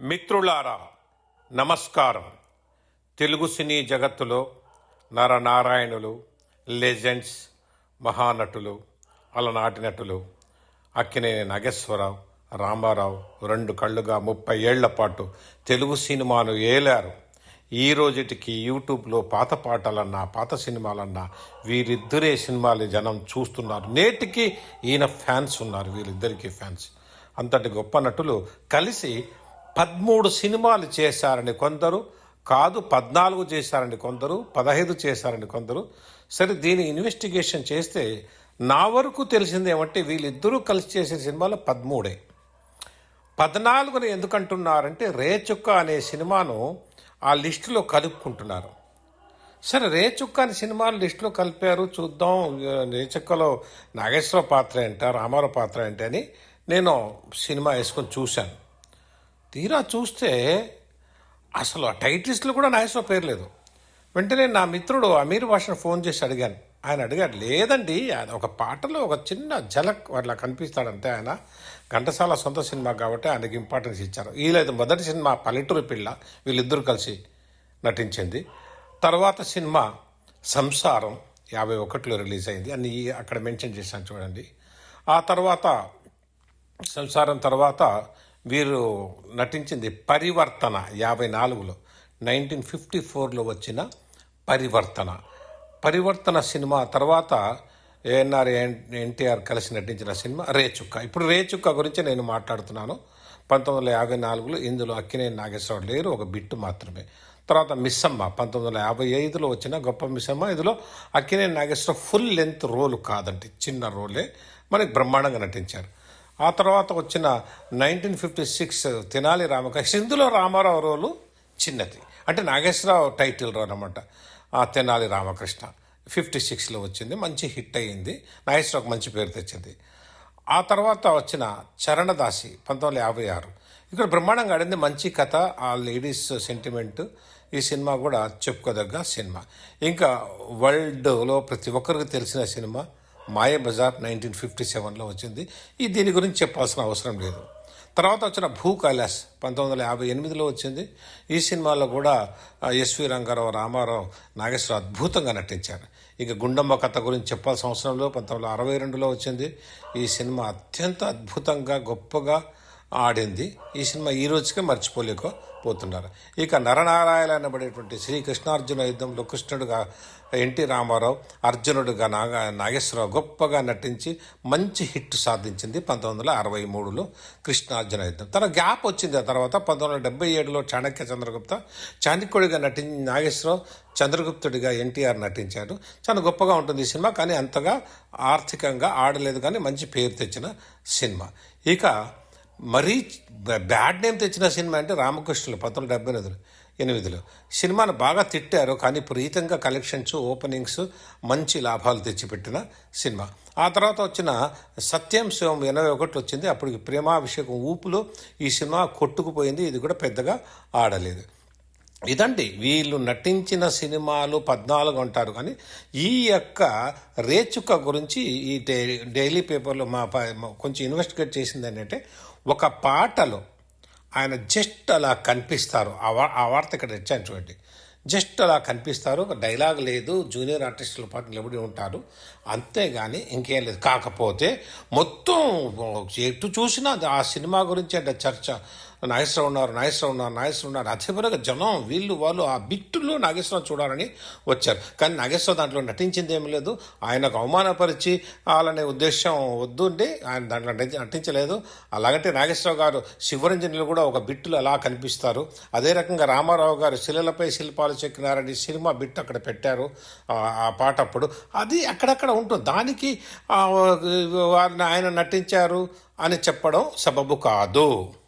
మిత్రులారా నమస్కారం. తెలుగు సినీ జగత్తులో నరనారాయణులు లెజెండ్స్ మహానటులు అలనాటి నటులు అక్కినేని నాగేశ్వరరావు రామారావు రెండు కళ్ళుగా ముప్పై ఏళ్ళ పాటు తెలుగు సినిమాను ఏలారు. ఈ రోజుటికి యూట్యూబ్లో పాత పాటలన్నా పాత సినిమాలన్నా వీరిద్దరే సినిమాలు జనం చూస్తున్నారు. నేటికి ఈయన ఫ్యాన్స్ ఉన్నారు వీరిద్దరికీ ఫ్యాన్స్. అంతటి గొప్ప నటులు కలిసి పదమూడు సినిమాలు చేశారని కొందరు. కాదు పద్నాలుగు చేశారని కొందరు పదహైదు చేశారని కొందరు. సరే దీని ఇన్వెస్టిగేషన్ చేస్తే నా వరకు తెలిసింది ఏమంటే వీళ్ళిద్దరూ కలిసి చేసే సినిమాలు పదమూడే. పద్నాలుగుని ఎందుకంటున్నారంటే రేచుక్క అనే సినిమాను ఆ లిస్టులో కలుపుకుంటున్నారు. సరే రేచుక్క అనే సినిమాలు లిస్టులో కలిపారు చూద్దాం. రేచుక్కలో నాగేశ్వర పాత్ర ఏంట రామారావు పాత్ర ఏంటని నేను సినిమా వేసుకొని చూశాను. తీరా చూస్తే అసలు ఆ టైటిస్ట్లో కూడా నాయసో పేరు లేదు. వెంటనే నా మిత్రుడు అమీర్ భాషను ఫోన్ చేసి అడిగాను. ఆయన అడిగాడు లేదండి ఆయన ఒక పాటలో ఒక చిన్న జలక్ అట్లా కనిపిస్తాడంటే ఆయన ఘంటసాల సొంత సినిమా కాబట్టి ఆయనకి ఇంపార్టెన్స్ ఇచ్చారు. వీళ్ళది మొదటి సినిమా పల్లెటూరు పిల్ల వీళ్ళిద్దరూ కలిసి నటించింది. తర్వాత సినిమా సంసారం యాభై ఒకటిలో రిలీజ్ అయింది. అన్ని అక్కడ మెన్షన్ చేశాను చూడండి. ఆ తర్వాత సంసారం తర్వాత వీరు నటించింది పరివర్తన యాభై నాలుగులో. నైన్టీన్ ఫిఫ్టీ ఫోర్లో వచ్చిన పరివర్తన. పరివర్తన సినిమా తర్వాత ఏఎన్ఆర్ ఎన్టీఆర్ కలిసి నటించిన సినిమా రేచుక్క. ఇప్పుడు రేచుక్క గురించి నేను మాట్లాడుతున్నాను. పంతొమ్మిది వందల యాభై నాలుగులో ఇందులో అక్కినేని నాగేశ్వరరావు లేరు ఒక బిట్టు మాత్రమే. తర్వాత మిస్సమ్మ పంతొమ్మిది వందల యాభై ఐదులో వచ్చిన గొప్ప మిస్సమ్మ. ఇందులో Akkineni Nageswara Rao full length role కాదండి చిన్న రోలే. మనకి బ్రహ్మాండంగా నటించారు. ఆ తర్వాత వచ్చిన nineteen fifty six Tenali Ramakrishna ఇందులో రామారావు రోలు చిన్నది. అంటే నాగేశ్వరరావు టైటిల్ రోల్ అనమాట ఆ తెనాలి రామకృష్ణ ఫిఫ్టీ సిక్స్లో వచ్చింది మంచి హిట్ అయ్యింది నాగేశ్వరరావుకి మంచి పేరు తెచ్చింది. ఆ తర్వాత వచ్చిన చరణదాసి పంతొమ్మిది యాభై ఆరు. ఇక్కడ బ్రహ్మాండంగా ఆడింది మంచి కథ ఆ లేడీస్ సెంటిమెంట్ ఈ సినిమా కూడా చెప్పుకోదగ్గ సినిమా. ఇంకా వరల్డ్లో ప్రతి ఒక్కరికి తెలిసిన cinema Mayabazar nineteen fifty సెవెన్లో వచ్చింది. ఈ దీని గురించి చెప్పాల్సిన అవసరం లేదు. తర్వాత వచ్చిన భూ కైలాస్ పంతొమ్మిది వందల యాభై ఎనిమిదిలో వచ్చింది. ఈ సినిమాలో కూడా ఎస్వి రంగారావు రామారావు నాగేశ్వర అద్భుతంగా నటించారు. ఇక గుండమ్మ కథ గురించి చెప్పాల్సిన అవసరం లేదు. పంతొమ్మిది వందల అరవై రెండులో వచ్చింది. ఈ సినిమా అత్యంత అద్భుతంగా గొప్పగా ఆడింది. ఈ సినిమా ఈ రోజుకే మర్చిపోలేకపోతున్నారు. ఇక నరనారాయణ అనబడేటువంటి శ్రీకృష్ణార్జున యుద్ధంలో కృష్ణుడుగా ఎన్టీ రామారావు అర్జునుడుగా నాగ నాగేశ్వరరావు గొప్పగా నటించి మంచి హిట్ సాధించింది పంతొమ్మిది వందల అరవై మూడులో కృష్ణార్జున యుద్ధం. తన గ్యాప్ వచ్చింది. ఆ తర్వాత పంతొమ్మిది వందల డెబ్బై ఏడులో చాణక్య చంద్రగుప్త చాణక్యుడిగా నటి నాగేశ్వరరావు చంద్రగుప్తుడిగా ఎన్టీఆర్ నటించాడు చాలా గొప్పగా ఉంటుంది ఈ సినిమా కానీ అంతగా ఆర్థికంగా ఆడలేదు కానీ మంచి పేరు తెచ్చిన సినిమా. ఇక మరీ బ్యాడ్ నేమ్ తెచ్చిన సినిమా అంటే రామకృష్ణులు పంతొమ్మిది డెబ్బై ఎనిమిదిలో ఎనిమిదిలో. సినిమాను బాగా తిట్టారు కానీ ప్రీతంగా కలెక్షన్స్ ఓపెనింగ్స్ మంచి లాభాలు తెచ్చిపెట్టిన సినిమా. ఆ తర్వాత వచ్చిన సత్యం శివం ఎనభై ఒకటి వచ్చింది అప్పటికి ప్రేమాభిషేకం ఊపులో ఈ సినిమా కొట్టుకుపోయింది ఇది కూడా పెద్దగా ఆడలేదు. ఇదండి వీళ్ళు నటించిన సినిమాలు పద్నాలుగు అంటారు కానీ ఈ యొక్క రేచుక గురించి ఈ డైలీ పేపర్లో మా ప- మా కొంచెం ఇన్వెస్టిగేట్ చేసింది ఏంటంటే ఒక పాటలో ఆయన జస్ట్ అలా కనిపిస్తారు. ఆ వా- ఆ వార్త ఇక్కడ ఇచ్చాను చూడండి. జస్ట్ అలా కనిపిస్తారు. ఒక డైలాగ్ లేదు. జూనియర్ ఆర్టిస్టుల పాటు నిలబడి ఉంటారు. అంతేగాని ఇంకేం లేదు. కాకపోతే మొత్తం ఎటు చూసినా ఆ సినిమా గురించి అంటే చర్చ నాగేశ్వరరావు ఉన్నారు నాగేశ్వరరావు ఉన్నారు నాగేశ్వరరావు ఉన్నారు. అతిపరగా జనం వీళ్ళు వాళ్ళు ఆ బిట్టులో నాగేశ్వరరావు చూడాలని వచ్చారు. కానీ నాగేశ్వరరావు దాంట్లో నటించింది ఏమీ లేదు. ఆయనకు అవమానపరిచి వాళ్ళనే ఉద్దేశం వద్దు ఉండి ఆయన దాంట్లో నటించలేదు. అలాగంటే నాగేశ్వరరావు గారు శివరంజనిలో కూడా ఒక బిట్టులు అలా కనిపిస్తారు? అదే రకంగా రామారావు గారు శిలలపై శిల్పాలు చెక్కినారని సినిమా బిట్టు అక్కడ పెట్టారు. ఆ- పాట అప్పుడు. అది అక్కడక్కడ ఉంటుంది. దానికి వారిని ఆయన నటించారు అని చెప్పడం సబబు కాదు.